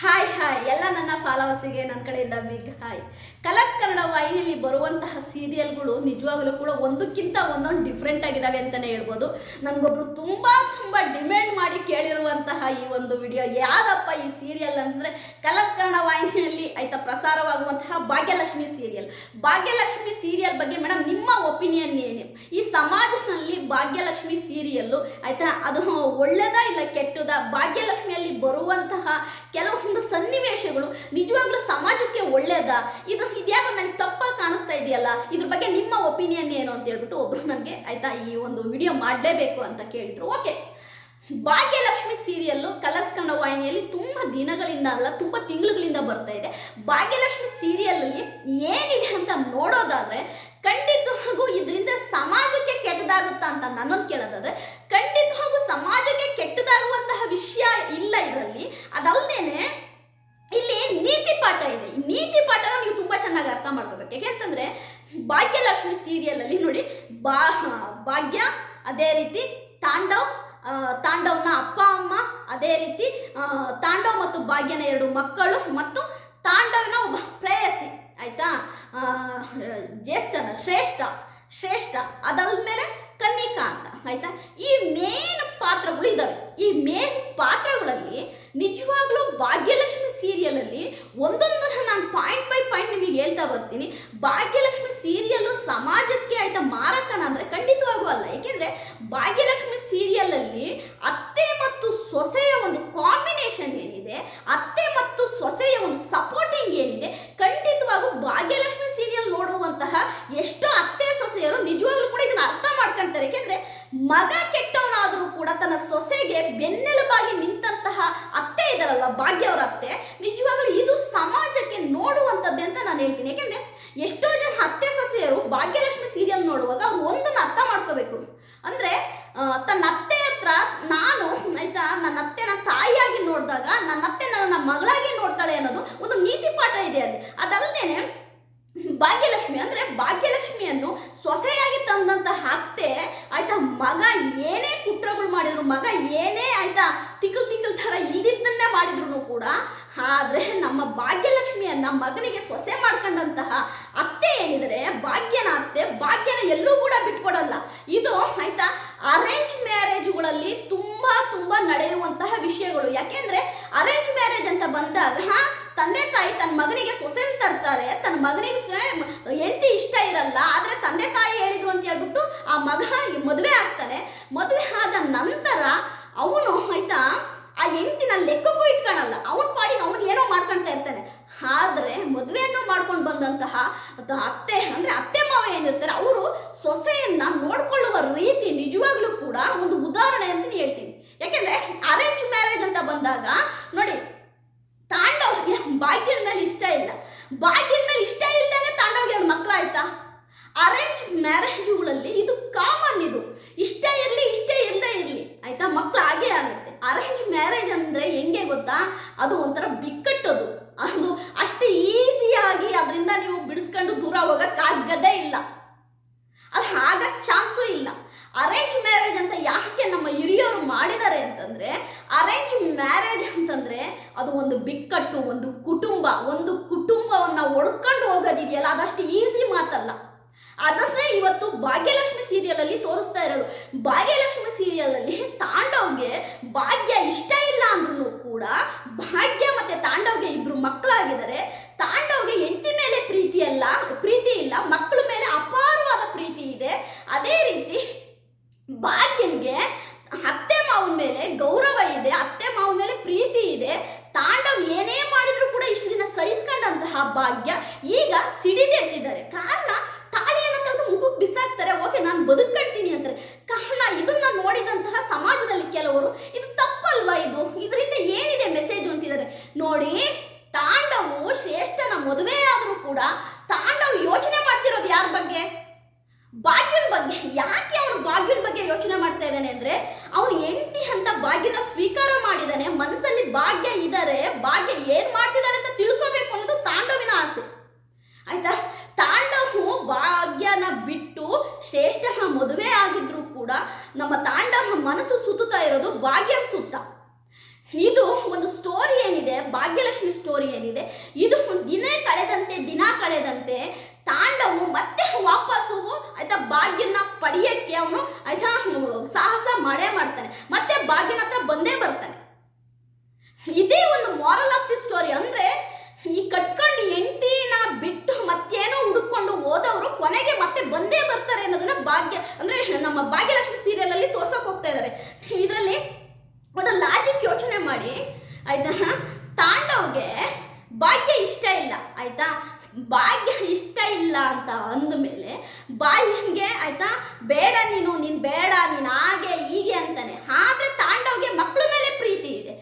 Hi hi ಎಲ್ಲ ನನ್ನ ಫಾಲೋವರ್ಸಿಗೆ ನನ್ನ ಕಡೆಯಿಂದ ಬಿಗ್ ಹಾಯ್ ಕಲರ್ಸ್ ಕನ್ನಡ ವಾಹಿನಿಯಲ್ಲಿ ಬರುವಂತಹ ಸೀರಿಯಲ್ಗಳು ನಿಜವಾಗಲೂ ಕೂಡ ಒಂದಕ್ಕಿಂತ ಒಂದೊಂದು ಡಿಫ್ರೆಂಟ್ ಆಗಿದ್ದಾವೆ ಅಂತಲೇ ಹೇಳ್ಬೋದು. ನನಗೊಬ್ರು ತುಂಬ ತುಂಬ ಡಿಮ್ಯಾಂಡ್ ಮಾಡಿ ಕೇಳಿರುವಂತಹ ಈ ಒಂದು ವಿಡಿಯೋ ಯಾವ್ದಪ್ಪ ಈ ಸೀರಿಯಲ್ ಅಂದರೆ ಕಲರ್ಸ್ ಕನ್ನಡ ವಾಹಿನಿಯಲ್ಲಿ ಆಯ್ತಾ ಪ್ರಸಾರವಾಗುವಂತಹ ಭಾಗ್ಯಲಕ್ಷ್ಮಿ ಸೀರಿಯಲ್ ಭಾಗ್ಯಲಕ್ಷ್ಮಿ ಸೀರಿಯಲ್ ಬಗ್ಗೆ ಮೇಡಮ್ ನಿಮ್ಮ ಒಪಿನಿಯನ್ ಏನು? ಈ ಸಮಾಜದಲ್ಲಿ ಭಾಗ್ಯಲಕ್ಷ್ಮಿ ಸೀರಿಯಲ್ಲು ಆಯ್ತಾ ಅದು ಒಳ್ಳೆಯದಾ ಇಲ್ಲ ಕೆಟ್ಟದ? ಭಾಗ್ಯಲಕ್ಷ್ಮಿಯಲ್ಲಿ ಬರುವಂತಹ ಕೆಲವೊಂದು ಸನ್ನಿವೇಶಗಳು ನಿಜವಾಗ್ಲೂ ಸಮಾಜಕ್ಕೆ ಒಳ್ಳೇದಾ? ಇದು ಇದ್ಯಾಕೋ ನನಗೆ ತಪ್ಪಾಗಿ ಕಾಣಿಸ್ತಾ ಇದೆಯಲ್ಲ? ಇದ್ರ ಬಗ್ಗೆ ನಿಮ್ಮ ಒಪಿನಿಯನ್ ಏನು ಅಂತ ಹೇಳ್ಬಿಟ್ಟು ಒಬ್ರು ನನಗೆ ಆಯ್ತಾ ಈ ಒಂದು ವಿಡಿಯೋ ಮಾಡಲೇಬೇಕು ಅಂತ ಕೇಳಿದ್ರು. Okay. Bhagyalakshmi serial Colors Kannada ವಾಹಿನಿಯಲ್ಲಿ ತುಂಬ ದಿನಗಳಿಂದ ಅಲ್ಲ, ತುಂಬ ತಿಂಗಳುಗಳಿಂದ ಬರ್ತಾ ಇದೆ. ಭಾಗ್ಯಲಕ್ಷ್ಮಿ ಸೀರಿಯಲಲ್ಲಿ ಏನಿದೆ ಅಂತ ನೋಡೋದಾದ್ರೆ ಖಂಡಿತವಾಗೂ ಇದರಿಂದ ಸಮಾಜಕ್ಕೆ ಕೆಟ್ಟದಾಗುತ್ತಾ ಅಂತ ನನ್ನೊಂದು ಕೇಳೋದಾದ್ರೆ ಖಂಡಿತವಾಗೂ ಸಮಾಜಕ್ಕೆ ಕೆಟ್ಟದಾಗುವಂತಹ ವಿಷಯ ಇಲ್ಲ ಇದರಲ್ಲಿ. ಅದಲ್ಲದೇನೆ ಇಲ್ಲಿ ನೀತಿ ಪಾಠ ಇದೆ. ಈ ನೀತಿ ಪಾಠನ ನೀವು ತುಂಬ ಚೆನ್ನಾಗಿ ಅರ್ಥ ಮಾಡ್ಕೋಬೇಕು. ಯಾಕೆಂತಂದ್ರೆ ಭಾಗ್ಯಲಕ್ಷ್ಮಿ ಸೀರಿಯಲಲ್ಲಿ ನೋಡಿ, ಬಾ, ಭಾಗ್ಯ, ಅದೇ ರೀತಿ ತಾಂಡವ್ ತಾಂಡವ್ನ ಅಪ್ಪ, ಅಮ್ಮ, ಅದೇ ರೀತಿ ತಾಂಡವ್ ಮತ್ತು ಭಾಗ್ಯನ ಎರಡು ಮಕ್ಕಳು ಮತ್ತು ತಾಂಡವ್ನ ಒಬ್ಬ ಪ್ರೇಯಸಿ. ಆಯ್ತಾ? ಜ್ಯೇಷ್ಠನ ಶ್ರೇಷ್ಠ ಶ್ರೇಷ್ಠ. ಅದಲ್ಮೇಲೆ ಕನ್ನಿಕಾ ಅಂತ ಆಯ್ತಾ ಈ ಮೇನ್ ಪಾತ್ರಗಳು ಇದ್ದಾವೆ ಈ ಮೇನ್ ಪಾತ್ರಗಳಲ್ಲಿ ನಿಜವಾಗ್ಲೂ ಭಾಗ್ಯಲಕ್ಷ್ಮಿ ಸೀರಿಯಲಲ್ಲಿ ಒಂದೊಂದನ್ನ ನಾನು ಪಾಯಿಂಟ್ ಬೈ ಪಾಯಿಂಟ್ ನಿಮಗೆ ಹೇಳ್ತಾ ಬರ್ತೀನಿ ಭಾಗ್ಯಲಕ್ಷ್ಮಿ ಸೀರಿಯಲ್ಲು ಸಮಾಜಕ್ಕೆ ಆಯ್ತಾ ಮಾರಕನ ಅಂದರೆ ಖಂಡಿತವಾಗೂ ಅಲ್ಲ ಏಕೆಂದರೆ ಭಾಗ್ಯಲಕ್ಷ್ಮಿ ಸೀರಿಯಲಲ್ಲಿ ಅತ್ತೆ ಮತ್ತು ಸೊಸೆಯ ಒಂದು ಕಾಂಬಿನೇಷನ್ ಏನಿದೆ ಅತ್ತೆ ಮತ್ತು ಸೊಸೆಯ ಒಂದು ಸಪೋರ್ಟಿಂಗ್ ಏನಿದೆ ಖಂಡಿತವಾಗೂ ಭಾಗ್ಯಲಕ್ಷ್ಮಿ ಸೀರಿಯಲ್ ನೋಡುವಂತಹ ಎಷ್ಟೋ ಅತ್ತೆ ಸೊಸೆಯರು ನಿಜವಾಗ್ಲೂ ಕೂಡ ಇದನ್ನ ಅರ್ಥ ಮಾಡ್ಕೊಂತಾರೆ ಏಕೆಂದ್ರೆ ಮಗ ಕೆಟ್ಟವನಾದರೂ ಕೂಡ ತನ್ನ ಸೊಸೆಗೆ ಬೆನ್ನೆಲುಬಾಗಿ ನಿಂತಹ ಅತ್ತೆ ಇದಾರಲ್ಲ ಭಾಗ್ಯ ಅವರ ಅತ್ತೆ, ನಿಜವಾಗ್ಲೂ ಇದು ಸಮಾಜಕ್ಕೆ ನೋಡುವಂಥದ್ದೇ ಅಂತ ನಾನು ಹೇಳ್ತೀನಿ. ಯಾಕೆಂದ್ರೆ ಎಷ್ಟೋ ಜನ ಅತ್ತೆ ಸೊಸೆಯರು ಭಾಗ್ಯಲಕ್ಷ್ಮಿ ಸೀರಿಯಲ್ ನೋಡುವಾಗ ಒಂದನ್ನು ಅರ್ಥ ಮಾಡ್ಕೋಬೇಕು. ಅಂದ್ರೆ ತನ್ನ ಅತ್ತೆ ಹತ್ರ ನಾನು, ಆಯ್ತಾ, ನನ್ನ ಅತ್ತೆನ ತಾಯಿಯಾಗಿ ನೋಡಿದಾಗ, ನನ್ನ ಅತ್ತೆ ನನ್ನ ಮಗಳಾಗಿ ನೋಡ್ತಾಳೆ ಅನ್ನೋದು ಒಂದು ನೀತಿ ಪಾಠ ಇದೆ ಅಲ್ಲಿ. ಅದಲ್ಲದೇನೆ ಭಾಗ್ಯಲಕ್ಷ್ಮಿ ಅಂದ್ರೆ ಭಾಗ್ಯಲಕ್ಷ್ಮಿಯನ್ನು ಸೊಸೆಯಾಗಿ ತಂದಂತಹ ಅತ್ತೆ, ಆಯ್ತಾ ಮಗ ಏನೇ ಕುಟ್ರಗಳು ಮಾಡಿದ್ರು, ಮಗ ಏನೇ ಆಯ್ತಾ ತಿಕ್ಕಲ್ ತಿಕ್ಕಲ್ ಥರ ಇಲ್ದಿದ್ದನ್ನೇ ಮಾಡಿದ್ರು ಕೂಡ, ಆದ್ರೆ ನಮ್ಮ ಭಾಗ್ಯಲಕ್ಷ್ಮಿಯನ್ನ ಮಗನಿಗೆ ಸೊಸೆ ಮಾಡ್ಕೊಂಡಂತಹ ಅತ್ತೆ ಏನಿದ್ರೆ ಭಾಗ್ಯನ ಅತ್ತೆ, ಭಾಗ್ಯನ ಎಲ್ಲೂ ಕೂಡ ಬಿಟ್ಕೊಡಲ್ಲ. ಇದು ಆಯ್ತಾ ಅರೇಂಜ್ ಮ್ಯಾರೇಜ್ಗಳಲ್ಲಿ ತುಂಬಾ ತುಂಬಾ ನಡೆಯುವಂತಹ ವಿಷಯಗಳು. ಯಾಕೆಂದ್ರೆ ಅರೇಂಜ್ ಮ್ಯಾರೇಜ್ ಅಂತ ಬಂದಾಗ ತಂದೆ ತಾಯಿ ತನ್ನ ಮಗನಿಗೆ ಸೊಸೆನ್ ತರ್ತಾರೆ. ತನ್ನ ಮಗನಿಗೆ ಹೆಂಡತಿ ಇಷ್ಟ ಇರಲ್ಲ, ಆದ್ರೆ ತಂದೆ ತಾಯಿ ಹೇಳಿದ್ರು ಅಂತ ಹೇಳ್ಬಿಟ್ಟು ಆ ಮಗ ಮದುವೆ ಆಗ್ತಾನೆ. ಮದುವೆ ಆದ ನಂತರ ಅವನು ಆಯ್ತಾ, ಆ ಹೆಂಡತಿನ ಲೆಕ್ಕಕ್ಕೂ ಇಟ್ಕೊಳಲ್ಲ. ಅವನ ಪಾಡಿಗೆ ಅವನು ಏನೋ ಮಾಡ್ಕೊಳ್ತಾ ಇರ್ತಾನೆ. ಆದ್ರೆ ಮದುವೆಯನ್ನು ಮಾಡ್ಕೊಂಡು ಬಂದಂತಹ ಅತ್ತೆ, ಅಂದರೆ ಅತ್ತೆ ಮಾವ ಏನಿರ್ತಾರೆ, ಅವರು ಸೊಸೆಯನ್ನ ನೋಡಿಕೊಳ್ಳುವ ರೀತಿ ನಿಜವಾಗ್ಲೂ ಕೂಡ ಒಂದು ಉದಾಹರಣೆ ಅಂತ ಹೇಳ್ತೀನಿ. ಯಾಕೆಂದರೆ ಅರೇಂಜ್ ಮ್ಯಾರೇಜ್ ಅಂತ ಬಂದಾಗ, ನೋಡಿ ತಾಂಡವ್ಗೆ ಬಾಗಿನ ಮೇಲೆ ಇಷ್ಟ ಇಲ್ಲ. ಬಾಗಿನ ಮೇಲೆ ಇಷ್ಟ ಇಲ್ಲದೇ ತಾಂಡವ್ಗೆ ಅವ್ರ ಮಕ್ಕಳಾಯ್ತಾ ಅರೇಂಜ್ ಮ್ಯಾರೇಜ್ಗಳಲ್ಲಿ ಇದು ಕಾಮನ್ ಇದು. ಇಷ್ಟ ಇರಲಿ, ಇಷ್ಟ ಇಲ್ಲದೆ ಇರಲಿ. ಆಯಿತಾ? ಮಕ್ಕಳು ಹಾಗೇ ಆಗುತ್ತೆ. ಅರೇಂಜ್ ಮ್ಯಾರೇಜ್ ಅಂದ್ರೆ ಹೆಂಗೆ ಗೊತ್ತಾ? ಅದು ಒಂಥರ ಬಿಕ್ಕಟ್ಟದು ಅದು ಅಷ್ಟು ಈಸಿಯಾಗಿ ಅದರಿಂದ ನೀವು ಬಿಡಿಸ್ಕೊಂಡು ದೂರ ಹೋಗಕ್ಕಾಗದೇ ಇಲ್ಲ ಅದು ಆಗಕ್ಕೆ ಚಾನ್ಸು ಇಲ್ಲ ಅರೇಂಜ್ ಮ್ಯಾರೇಜ್ ಅಂತ ಯಾಕೆ ನಮ್ಮ ಹಿರಿಯರು ಮಾಡಿದ್ದಾರೆ ಅಂತಂದ್ರೆ ಅರೇಂಜ್ ಮ್ಯಾರೇಜ್ ಅಂತಂದ್ರೆ ಅದು ಒಂದು ಬಿಕ್ಕಟ್ಟು ಒಂದು ಕುಟುಂಬ ಒಂದು ಕುಟುಂಬವನ್ನ ಒಡ್ಕೊಂಡು ಹೋಗೋದಿದೆಯಲ್ಲ ಅದಷ್ಟು ಈಸಿ ಮಾತಲ್ಲ ಅದನ್ನೇ ಇವತ್ತು ಭಾಗ್ಯಲಕ್ಷ್ಮಿ ಸೀರಿಯಲ್ ಅಲ್ಲಿ ತೋರಿಸ್ತಾ ಇರೋದು ಭಾಗ್ಯಲಕ್ಷ್ಮಿ ಸೀರಿಯಲ್ ಅಲ್ಲಿ ತಾಂಡವ್ಗೆ ಭಾಗ್ಯ ಇಷ್ಟ ಇಲ್ಲ ಅಂದ್ರೂ ಕೂಡ ಭಾಗ್ಯ ಮತ್ತೆ ತಾಂಡವ್ಗೆ ಇಬ್ರು ಮಕ್ಕಳಾಗಿದ್ದಾರೆ. ತಾಂಡವ್ಗೆ ಹೆಂಡತಿ ಮೇಲೆ ಪ್ರೀತಿ ಅಲ್ಲ, ಪ್ರೀತಿ ಇಲ್ಲ, ಮಕ್ಕಳ ಮೇಲೆ ಅಪಾರವಾದ ಪ್ರೀತಿ ಇದೆ. ಅದೇ ರೀತಿ ಭಾಗ್ಯನ್ಗೆ ಅತ್ತೆ ಮಾವನ ಮೇಲೆ ಗೌರವ ಇದೆ, ಅತ್ತೆ ಮಾವನ ಮೇಲೆ ಪ್ರೀತಿ ಇದೆ. ತಾಂಡವ್ ಏನೇ ಮಾಡಿದ್ರು ಕೂಡ ಇಷ್ಟು ದಿನ ಸಹಿಸ್ಕೊಂಡಂತಹ ಭಾಗ್ಯ ಈಗ ಸಿಡಿದೆದ್ದಿದ್ದಾರೆ ಕಾರಣ ಬದುಕಂತೀನಿ ಅಂತಾರೆ ಕಾರಣ ಇದನ್ನ ನೋಡಿದಂತಹ ಸಮಾಜದಲ್ಲಿ ಕೆಲವರು, ಇದು ತಪ್ಪಲ್ವಾ ಇದು? ಇದರಿಂದ ಏನಿದೆ ಮೆಸೇಜ್ ಅಂತಿದ್ದಾರೆ? ನೋಡಿ, ತಾಂಡವು ಶ್ರೇಷ್ಠನ ಮದುವೆ ಆದರೂ ಕೂಡ ತಾಂಡವ್ ಯೋಚನೆ ಮಾಡ್ತಿರೋದು ಯಾರ ಬಗ್ಗೆ? ಭಾಗ್ಯನ ಬಗ್ಗೆ. ಯಾಕೆ ಅವನು ಭಾಗ್ಯನ ಬಗ್ಗೆ ಯೋಚನೆ ಮಾಡ್ತಾ ಇದ್ದಾನೆ ಅಂದ್ರೆ, ಅವನು ಎಂಟಿ ಅಂತ ಭಾಗ್ಯನ ಸ್ವೀಕಾರ ಮಾಡಿದಾನೆ, ಮನಸ್ಸಲ್ಲಿ ಭಾಗ್ಯ ಇದ್ದಾರೆ ಭಾಗ್ಯ ಏನ್ ಮಾಡ್ತಿದ್ದಾನೆ ಅಂತ ತಿಳ್ಕೊಬೇಕು ಅನ್ನೋದು ತಾಂಡವಿನ ಆಸೆ. ಆಯ್ತಾ? ತಾಂಡವು ಭಾಗ್ಯನ ಬಿಟ್ಟು ಶ್ರೇಷ್ಠ ಮದುವೆ ಆಗಿದ್ರು ಕೂಡ ನಮ್ಮ ತಾಂಡವ ಮನಸ್ಸು ಸುತ್ತುತ್ತಾ ಇರೋದು ಭಾಗ್ಯ ಸುತ್ತ. ಇದು ಒಂದು ಸ್ಟೋರಿ ಏನಿದೆ, ಭಾಗ್ಯಲಕ್ಷ್ಮಿ ಸ್ಟೋರಿ ಏನಿದೆ. ಇದು ದಿನ ಕಳೆದಂತೆ ದಿನ ಕಳೆದಂತೆ ತಾಂಡವು ಮತ್ತೆ ವಾಪಸ್ಸು ಆಯ್ತಾ ಭಾಗ್ಯನ ಪಡೆಯಕ್ಕೆ ಅವನು ಆಯ್ತಾ ಸಾಹಸ ಮಾಡೇ ಮಾಡ್ತಾನೆ. ಮತ್ತೆ ಭಾಗ್ಯನ ಹತ್ರ ಬಂದೇ ಬರ್ತಾನೆ. ಇದೇ ಒಂದು ಮಾರಲ್ ಆಫ್ ದಿ ಸ್ಟೋರಿ ಅಂದ್ರೆ ಈ ಕಟ್ಕೊಂಡು ಹೆಂಡತಿನ ಬಿಟ್ಟು ಮತ್ತೇನೋ ಹುಡುಕೊಂಡು ಹೋದವರು ಕೊನೆಗೆ ಮತ್ತೆ ಬಂದೇ ಬರ್ತಾರೆ ಅನ್ನೋದನ್ನ ಭಾಗ್ಯ ಅಂದ್ರೆ ನಮ್ಮ ಭಾಗ್ಯಲಕ್ಷ್ಮಿ ಸೀರಿಯಲ್ ಅಲ್ಲಿ ತೋರ್ಸಕ್ ಹೋಗ್ತಾ ಇದ್ದಾರೆ ಇದರಲ್ಲಿ ಒಂದು ಲಾಜಿಕ್ ಯೋಚನೆ ಮಾಡಿ ಆಯ್ತಾ ತಾಂಡವ್ಗೆ ಭಾಗ್ಯ ಇಷ್ಟ ಇಲ್ಲ ಆಯ್ತಾ ಭಾಗ್ಯ ಇಷ್ಟ ಇಲ್ಲ ಅಂತ ಅಂದಮೇಲೆ ಭಾಗ್ಯಂಗೆ ಆಯ್ತಾ ಬೇಡ ನೀನು ನೀನು ಬೇಡ ನೀನು ಹಾಗೆ ಹೀಗೆ ಅಂತಾನೆ ಆದ್ರೆ ತಾಂಡವ್ಗೆ ಮಕ್ಕಳ ಮೇಲೆ ಪ್ರೀತಿ ಇದೆ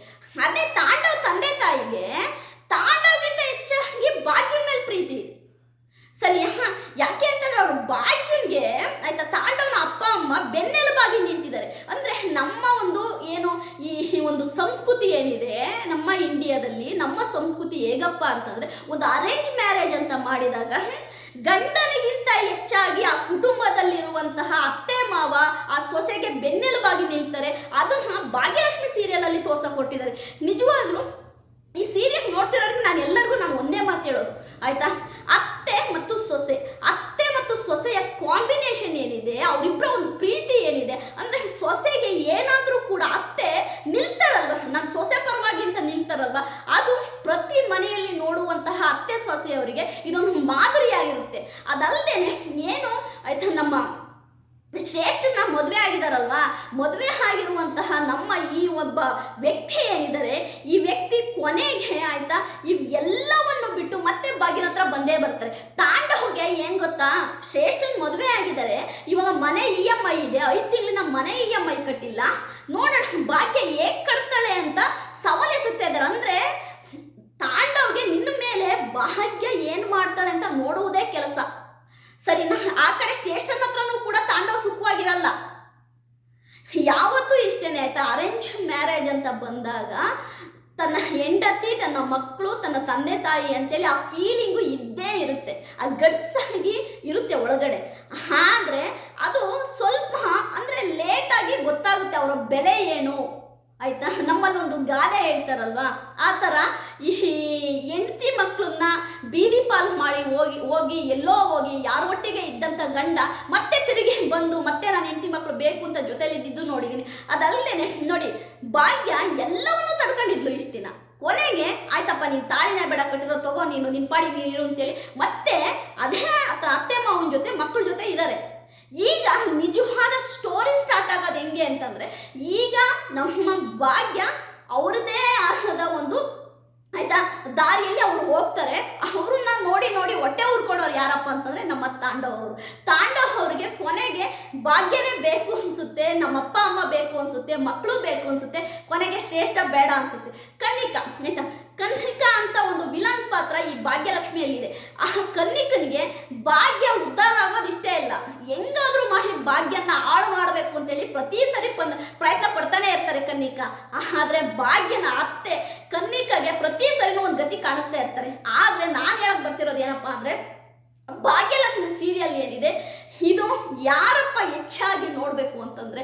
ಅದೇ ತಾಂಡವ್ ತಂದೆ ತಾಯಿಗೆ ತಾಂಡವ್ಗಿಂತ ಹೆಚ್ಚಾಗಿ ಭಾಗ್ಯನ ಮೇಲೆ ಪ್ರೀತಿ ಇದೆ ಸರಿ ಯಾ- ಯಾಕೆ ಅಂತಂದ್ರೆ ಅವ್ರು ಭಾಗ್ಯನ್ಗೆ ಆಯ್ತಾ ತಾಂಡವನ ಅಪ್ಪ ಅಮ್ಮ ಬೆನ್ನೆಲುಬಾಗಿ ನಿಂತಿದ್ದಾರೆ ಅಂದ್ರೆ ನಮ್ಮ ಒಂದು ಏನು ಈ ಈ ಒಂದು ಸಂಸ್ಕೃತಿ ಏನಿದೆ ನಮ್ಮ ಇಂಡಿಯಾದಲ್ಲಿ ನಮ್ಮ ಸಂಸ್ಕೃತಿ ಹೇಗಪ್ಪ ಅಂತಂದ್ರೆ ಒಂದು ಅರೇಂಜ್ ಮ್ಯಾರೇಜ್ ಅಂತ ಮಾಡಿದಾಗ ಗಂಡನಿಗಿಂತ ಹೆಚ್ಚಾಗಿ ಆ ಕುಟುಂಬದಲ್ಲಿರುವಂತಹ ಅತ್ತೆ ಮಾವ ಆ ಸೊಸೆಗೆ ಬೆನ್ನೆಲುಬಾಗಿ ನಿಲ್ತಾರೆ. ಅದನ್ನ ಭಾಗ್ಯಲಕ್ಷ್ಮಿ ಸೀರಿಯಲ್ ಅಲ್ಲಿ ತೋರ್ಸ ಕೊಟ್ಟಿದ್ದಾರೆ ನಿಜವಾಗ್ಲೂ ಈ ಸೀರಿಯಲ್ ನೋಡ್ತಿರೋರಿಗೆ ನಾನು ಎಲ್ಲರಿಗೂ ನಾನು ಒಂದೇ ಮಾತು ಹೇಳೋದು, ಆಯ್ತಾ? ಅತ್ತೆ ಮತ್ತು ಸೊಸೆ. ಅತ್ತೆ ಮತ್ತು ಸೊಸೆಯ ಕಾಂಬಿನೇಷನ್ ಏನಿದೆ? ಅವರಿಬ್ಬರ ಒಂದು ಪ್ರೀತಿ ಏನಿದೆ? ಅಂದ್ರೆ ಸೊಸೆಗೆ ಏನಾದರೂ ಕೂಡ ಸೊಸೆಯವರಿಗೆ ಇದೊಂದು ಮಾದರಿಯಾಗಿರುತ್ತೆ. ಅದಲ್ಲದೆ ಏನು, ಆಯ್ತಾ ನಮ್ಮ ಶ್ರೇಷ್ಠನ ಮದುವೆ ಆಗಿದಾರಲ್ವಾ? ಮದುವೆ ಆಗಿರುವಂತಹ ನಮ್ಮ ಈ ಒಬ್ಬ ವ್ಯಕ್ತಿ ಏನಿದ್ದಾರೆ, ಈ ವ್ಯಕ್ತಿ ಕೊನೆಗೆ ಆಯ್ತಾ ಇವೆಲ್ಲವನ್ನು ಬಿಟ್ಟು ಮತ್ತೆ ಬಾಗಿನ ಹತ್ರ ಬಂದೇ ಬರ್ತಾರೆ. ತಾಂಡ ಹೋಗಿ ಏನ್ ಗೊತ್ತಾ? ಶ್ರೇಷ್ಠನ ಮದುವೆ ಆಗಿದ್ದಾರೆ, ಇವಾಗ ಮನೆ ಇ ಎಂ ಐ ಇದೆ, ಐದು ತಿಂಗಳಿನ ಮನೆ ಇ ಎಂ ಐ ಕಟ್ಟಿಲ್ಲ. ನೋಡೋಣ, ಭಾಗ್ಯ ಹೇಗ್ ಕಟ್ತಾಳೆ ಅಂತ ಸವಾಲ್ ಎಸುತ್ತಾ ಇದ್ದಾರೆ. ಅಂದ್ರೆ ತಾಂಡವ್ಗೆ ನಿನ್ನ ಮೇಲೆ ಭಾಗ್ಯ ಏನ್ ಮಾಡ್ತಾಳೆ ಅಂತ ನೋಡುವುದೇ ಕೆಲಸ. ಸರಿನಾ? ಆ ಕಡೆ ಸ್ಟೇಷನ್ ಹತ್ರನೂ ಕೂಡ ತಾಂಡವ್ ಸುಖವಾಗಿರಲ್ಲ. ಯಾವತ್ತೂ ಇಷ್ಟೇನೆ ಆಯ್ತಾ? ಅರೇಂಜ್ ಮ್ಯಾರೇಜ್ ಅಂತ ಬಂದಾಗ ತನ್ನ ಹೆಂಡತಿ, ತನ್ನ ಮಕ್ಕಳು ತನ್ನ ತಂದೆ ತಾಯಿ ಅಂತೇಳಿ ಆ ಫೀಲಿಂಗು ಇದ್ದೇ ಇರುತ್ತೆ. ಆ ಗಡ್ಸಾಗಿ ಇರುತ್ತೆ ಒಳಗಡೆ. ಆದ್ರೆ ಅದು ಸ್ವಲ್ಪ ಅಂದ್ರೆ ಲೇಟಾಗಿ ಗೊತ್ತಾಗುತ್ತೆ ಅವರ ಬೆಲೆ ಏನು. ಆಯ್ತಾ? ನಮ್ಮಲ್ಲಿ ಒಂದು ಗಾದೆ ಹೇಳ್ತಾರಲ್ವಾ? ಆ ಥರ ಈ ಹೆಂಡತಿ ಮಕ್ಕಳನ್ನ ಬೀದಿ ಪಾಲ್ ಮಾಡಿ ಹೋಗಿ ಹೋಗಿ, ಎಲ್ಲೋ ಹೋಗಿ, ಯಾರ ಒಟ್ಟಿಗೆ ಇದ್ದಂಥ ಗಂಡ ಮತ್ತೆ ತಿರುಗಿ ಬಂದು ಮತ್ತೆ ನಾನು ಹೆಂಡತಿ ಮಕ್ಕಳು ಬೇಕು ಅಂತ ಜೊತೆಲಿ ಇದ್ದಿದ್ದು ನೋಡಿದ್ದೀನಿ ಅದಲ್ಲದೆ ನೋಡಿ, ಭಾಗ್ಯ ಎಲ್ಲವನ್ನೂ ತಡ್ಕೊಂಡಿದ್ಲು ಇಷ್ಟು ದಿನ. ಕೊನೆಗೆ, ಆಯ್ತಪ್ಪ, ನೀನು ತಾಳಿನ ಬೇಡ, ಕಟ್ಟಿರೋ ತಗೋ, ನೀನು ನಿನ್ನ ಪಾಡಿಗೆ ನೀರು ಅಂತೇಳಿ ಮತ್ತೆ ಅದೇ ಅತ್ತೆ, ಮಾವನ ಜೊತೆ ಮಕ್ಕಳ ಜೊತೆ ಇದ್ದಾರೆ ಈಗ ನಿಜವಾದ ಸ್ಟೋರಿ ಸ್ಟಾರ್ಟ್ ಆಗೋದು ಹೆಂಗೆ ಅಂತಂದ್ರೆ, ಈಗ ನಮ್ಮ ಭಾಗ್ಯ ಅವ್ರದ್ದೇ ಆದ ಒಂದು, ಆಯ್ತಾ, ದಾರಿಯಲ್ಲಿ ಅವ್ರು ಹೋಗ್ತಾರೆ. ಅವ್ರನ್ನ ನೋಡಿ ನೋಡಿ ಹೊಟ್ಟೆ ಉರ್ಕೊಂಡವ್ರು ಯಾರಪ್ಪ ಅಂತಂದ್ರೆ ನಮ್ಮ ತಾಂಡವ್ ಅವರು. ತಾಂಡವ್ ಅವ್ರಿಗೆ ಕೊನೆಗೆ ಭಾಗ್ಯನೇ ಬೇಕು ಅನ್ಸುತ್ತೆ ನಮ್ಮ ಅಪ್ಪ ಅಮ್ಮ ಬೇಕು ಅನ್ಸುತ್ತೆ ಮಕ್ಕಳು ಬೇಕು ಅನ್ಸುತ್ತೆ, ಕೊನೆಗೆ ಶ್ರೇಷ್ಠ ಬೇಡ ಅನ್ಸುತ್ತೆ. ಕನ್ನಿಕಾ, ಆಯ್ತಾ? ಕನ್ನಿಕಾ ಅಂತ ಒಂದು ವಿಲನ್ ಪಾತ್ರ ಈ ಭಾಗ್ಯಲಕ್ಷ್ಮಿಯಲ್ಲಿದೆ. ಆ ಕನ್ನಿಕನಿಗೆ ಭಾಗ್ಯ ಉದ್ಧಾರ ಆಗೋದು ಇಷ್ಟೇ ಇಲ್ಲ. ಹೆಂಗಾದ್ರೂ ಮಾಡಿ ಭಾಗ್ಯನ ಹಾಳು ಮಾಡಬೇಕು ಅಂತೇಳಿ ಪ್ರತಿ ಸರಿ ಬಂದ್ ಪ್ರಯತ್ನ ಪಡ್ತಾನೆ ಇರ್ತಾರೆ ಕನ್ನಿಕಾ. ಆದ್ರೆ ಭಾಗ್ಯನ ಅತ್ತೆ ಕನ್ನಿಕಾಗೆ ಪ್ರತಿ ಸರಿನೂ ಒಂದು ಗತಿ ಕಾಣಿಸ್ತಾ ಇರ್ತಾರೆ. ಆದ್ರೆ ನಾನು ಹೇಳಕ್ ಬರ್ತಿರೋದು ಏನಪ್ಪಾ ಅಂದ್ರೆ, ಭಾಗ್ಯಲಕ್ಷ್ಮಿ ಸೀರಿಯಲ್ ಏನಿದೆ, ಇದು ನೋಡಬೇಕು ಅಂತಂದ್ರೆ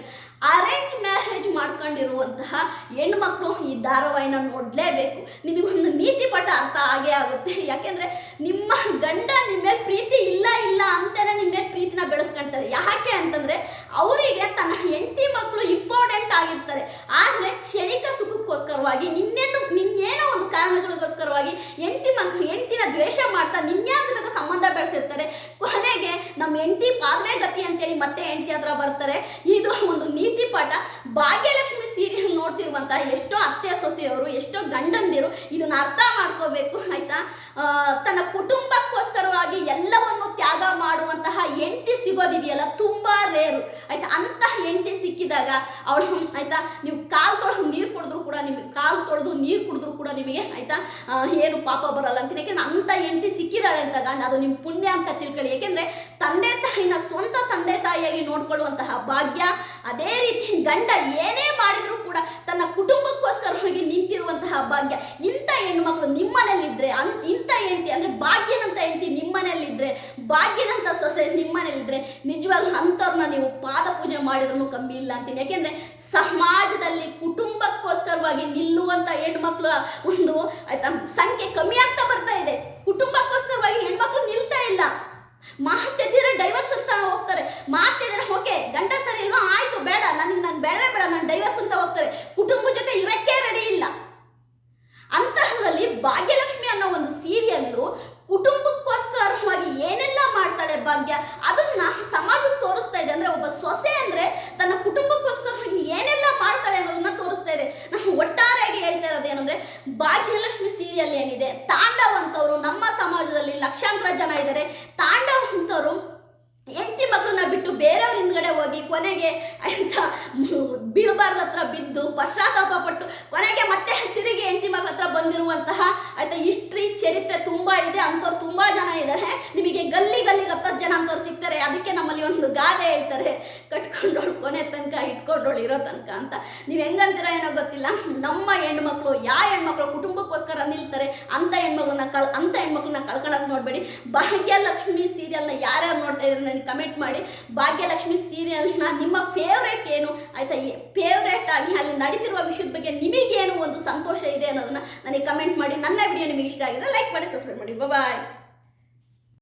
ಅರೇಂಜ್ ಮ್ಯಾರೇಜ್ ಮಾಡ್ಕೊಂಡಿರುವಂತಹ ಹೆಣ್ಮಕ್ಳು ಈ ಧಾರಾವಾಹಿನ ನೋಡಲೇಬೇಕು. ನಿಮಗೊಂದು ನೀತಿ ಪಾಠ ಅರ್ಥ ಆಗೇ ಆಗುತ್ತೆ. ಯಾಕೆಂದ್ರೆ ನಿಮ್ಮ ಗಂಡ ನಿಮ್ಮ ಮೇಲೆ ಪ್ರೀತಿ ಇಲ್ಲ ಇಲ್ಲ ಅಂತಾನೆ ನಿಮ್ಮ ಮೇಲೆ ಪ್ರೀತಿನ ಬೆಳೆಸ್ಕೊಂತಾರೆ ಯಾಕೆ ಅಂತಂದ್ರೆ ಅವರಿಗೆ ತನ್ನ ಹೆಂಡತಿ ಮಕ್ಕಳು ಇಂಪಾರ್ಟೆಂಟ್ ಆಗಿರ್ತಾರೆ ಆದ್ರೆ ಕ್ಷಣಿಕ ಸುಖಕ್ಕೋಸ್ಕರವಾಗಿ ನಿನ್ನೇನು ನಿನ್ನೇನೋ ಒಂದು ಕಾರಣಗಳಿಗೋಸ್ಕರವಾಗಿ ಹೆಂಡತಿ ಮಕ್ಕಳು ಹೆಂಡತಿನ ದ್ವೇಷ ಮಾಡ್ತಾ ನಿನ್ಯಾತದಾಗ ಸಂಬಂಧ ಬೆಳೆಸಿರ್ತಾರೆ ಕೊನೆಗೆ ನಮ್ಮ ಹೆಂಡತಿ ಪಾದವೇ ಗತಿ ಅಂತೇಳಿ ಮತ್ತೆ ಹೆಂಡತಿ ಹತ್ರ ಬರ್ತಾರೆ ಇದು ಒಂದು ನೀತಿ ಪಾಠ ಭಾಗ್ಯಲಕ್ಷ್ಮಿ ಸೀರಿಯಲ್ ನೋಡ್ತಿರುವಂತ ಎಷ್ಟೋ ಅತ್ತೆ ಸೊಸೆಯವರು, ಎಷ್ಟೋ ಗಂಡಂದಿರು ಇದನ್ನ ಅರ್ಥ ಮಾಡ್ಕೋಬೇಕು, ಆಯ್ತಾ? ತನ್ನ ಕುಟುಂಬಕ್ಕೋಸ್ಕರವಾಗಿ ಎಲ್ಲವನ್ನು ತ್ಯಾಗ ಮಾಡುವಂತಹ ಹೆಂಡತಿ ಸಿಗೋದಿದೆಯಲ್ಲ, ತುಂಬಾ ರೇರು, ಆಯ್ತಾ? ಅಂತ ಹೆಂಡತಿ ಸಿಕ್ಕಿದಾಗ ಅವಳು, ಆಯ್ತಾ? ನೀವು ಕಾಲು ತೊಳೆದು ನೀರು ಕುಡಿದ್ರು ಕೂಡ ನಿಮಗೆ, ಕಾಲು ತೊಳೆದು ನೀರು ಕುಡಿದ್ರು ಕೂಡ ನಿಮಗೆ, ಆಯ್ತಾ? ಏನು ಪಾಪ ಬರಲ್ಲ ಅಂತ ಯಾಕೆಂದ್ರೆ ಅಂತ ಹೆಂಡತಿ ಸಿಕ್ಕಿದಾಳೆ ಅಂದಾಗ ಅದು ನಿಮ್ಮ ಪುಣ್ಯ ಅಂತ ತಿಳ್ಕೊಳ್ಳಿ. ಯಾಕೆಂದ್ರೆ ತಂದೆ ತಾಯಿನ ಸ್ವಂತ ತಂದೆ ತಾಯಿಯಾಗಿ ನೋಡ್ಕೊಳ್ಳುವಂತಹ ಭಾಗ್ಯ, ಅದೇ ರೀತಿ ಗಂಡ ಏನೇ ಮಾಡಿದ್ರು ಕೂಡ ತನ್ನ ಕುಟುಂಬಕ್ಕೋಸ್ಕರವಾಗಿ ನಿಂತಿರುವಂತಹ ಭಾಗ್ಯ. ಇಂಥ ಹೆಣ್ಮಕ್ಳು ನಿಮ್ಮನೇಲಿದ್ರೆ, ಅನ್, ಇಂಥ ಹೆಂಡತಿ ಅಂದ್ರೆ ಭಾಗ್ಯನಂತ ಹೆಂಡತಿ ನಿಮ್ಮನೇಲಿದ್ರೆ, ಭಾಗ್ಯನಂತ ಸೊಸೆ ನಿಮ್ಮನೇಲಿದ್ರೆ ನಿಜವಾಗ್ಲೂ ಅಂಥವ್ರನ್ನ ನೀವು ಪಾದ ಪೂಜೆ ಮಾಡಿದ್ರು ಕಮ್ಮಿ ಇಲ್ಲ ಅಂತೀನಿ. ಯಾಕೆಂದ್ರೆ ಸಮಾಜದಲ್ಲಿ ಕುಟುಂಬಕ್ಕೋಸ್ಕರವಾಗಿ ನಿಲ್ಲುವಂತ ಹೆಣ್ಮಕ್ಳ ಒಂದು, ಆಯ್ತಾ, ಸಂಖ್ಯೆ ಕಮ್ಮಿ ಆಗ್ತಾ ಬರ್ತಾ ಇದೆ. ನಿಲ್ತಾ ಇಲ್ಲ. ಮಾತೆದಿರ ಡೈವರ್ಸ್ ಅಂತ ಹೋಗ್ತಾರೆ. ಮಾತೆದಿರ ಓಕೆ ಗಂಡ ಸರಿ ಇಲ್ವಾ? ಆಯ್ತು, ಬೇಡ, ನನಗೆ ನಾನು ಬೇಡವೇ ಬೇಡ, ನಾನು ಡೈವರ್ಸ್ ಅಂತ ಹೋಗ್ತಾರೆ. ಕುಟುಂಬ ಜೊತೆ ಇರಕ್ಕೆ ರೆಡಿ ಇಲ್ಲ. ಅಂತಹದ್ರಲ್ಲಿ ಭಾಗ್ಯಲಕ್ಷ್ಮಿ ಅನ್ನೋ ಒಂದು ಸೀರಿಯಲ್ಲು ಕುಟುಂಬಕ್ಕೋಸ್ಕರವಾಗಿ ಏನೆಲ್ಲ ಮಾಡ್ತಾಳೆ ಭಾಗ್ಯ ಅದನ್ನ ಸಮಾಜಕ್ಕೆ ತೋರಿಸ್ತಾ ಇದೆ ಅಂದ್ರೆ ಒಬ್ಬ ಸೊಸೆ ಅಂದ್ರೆ ತನ್ನ ಕುಟುಂಬಕ್ಕೋಸ್ಕರವಾಗಿ ಏನೆಲ್ಲ ಮಾಡ್ತಾಳೆ ಅನ್ನೋದನ್ನ ತೋರಿಸ್ತಾ ಇದೆ ನಾನು ಒಟ್ಟಾರೆಯಾಗಿ ಹೇಳ್ತಾ ಇರೋದು ಏನಂದ್ರೆ ಭಾಗ್ಯಲಕ್ಷ್ಮಿ ಸೀರಿಯಲ್ ಏನಿದೆ ತಾಂಡವ್ ಅಂತವ್ರು ನಮ್ಮ ಸಮಾಜದಲ್ಲಿ ಲಕ್ಷಾಂತರ ಜನ ಇದ್ದಾರೆ ತಾಂಡವ್ ಅಂತವ್ರು ಹೆಂಡತಿ ಮಕ್ಕಳನ್ನ ಬಿಟ್ಟು ಬೇರೆಯವ್ರ ಹೋಗಿ ಕೊನೆಗೆ ಅಂತ ಬೀಳಬಾರ್ದ ಹತ್ರ ಬಿದ್ದು ಪಶ್ಚಾತ್ತಾಪ ಪಟ್ಟು ಕೊನೆಗೆ ಮತ್ತೆ ತಿರುಗಿ ಹೆಂಡತಿ ಮಗಳ ಹತ್ರ ಬಂದಿರುವಂತಹ ಆಯ್ತಾ ಹಿಸ್ಟ್ರಿ ಚರಿತ್ರೆ ತುಂಬಾ ಇದೆ, ಅಂಥವ್ರು ತುಂಬಾ ಜನ ಇದ್ದಾರೆ ನಿಮಗೆ ಗಲ್ಲಿ ಗಲ್ಲಿಗೆ ಹತ್ತತ್ತು ಜನ ಅಂಥವ್ರು ಸಿಗ್ತಾರೆ. ಅದಕ್ಕೆ ನಮ್ಮಲ್ಲಿ ಒಂದು ಗಾದೆ ಹೇಳ್ತಾರೆ. ಕಟ್ಕೊಂಡೋಳು ಕೊನೆ ತನಕ, ಇಟ್ಕೊಂಡೋಳು ಇರೋ ತನಕ ಅಂತ. ನೀವು ಹೆಂಗಂತೀರ ಏನೋ ಗೊತ್ತಿಲ್ಲ. ನಮ್ಮ ಹೆಣ್ಮಕ್ಳು ಯಾವ ಹೆಣ್ಮಕ್ಳು ಕುಟುಂಬಕ್ಕೋಸ್ಕರ ನಿಲ್ತಾರೆ? ಅಂತ ಹೆಣ್ಮಕ್ಳನ್ನ ಕಳ್, ಅಂತ ಹೆಣ್ಮಕ್ಳನ್ನ ಕಳ್ಕೊಳಕ್ ನೋಡಬೇಡಿ. ಭಾಗ್ಯಲಕ್ಷ್ಮಿ ಸೀರಿಯಲ್ನ ಯಾರ್ಯಾರು ನೋಡ್ತಾ ಇದ್ರೆ ನನಗೆ ಕಮೆಂಟ್ ಮಾಡಿ. ಭಾಗ್ಯಲಕ್ಷ್ಮಿ ಸೀರಿಯಲ್ನ ನಿಮ್ಮ ಫೇವ್ರೇಟ್ ಏನು? ಆಯ್ತಾ ಫೇವ್ರೇಟ್ ಆಗಿ ಅಲ್ಲಿ ನಡೀತಿರುವ ವಿಷಯದ ಬಗ್ಗೆ ನಿಮಗೇನು ಒಂದು ಸಂತೋಷ ಇದೆ ಅನ್ನೋದನ್ನ ನನಗೆ ಕಮೆಂಟ್ ಮಾಡಿ. ನನ್ನ ವಿಡಿಯೋ ನಿಮಗೆ ಇಷ್ಟ ಆಗಿದ್ರೆ ಲೈಕ್ ಮಾಡಿ ಸಬ್ಸ್ಕ್ರೈಬ್ ಮಾಡಿ. ಬಾಯ್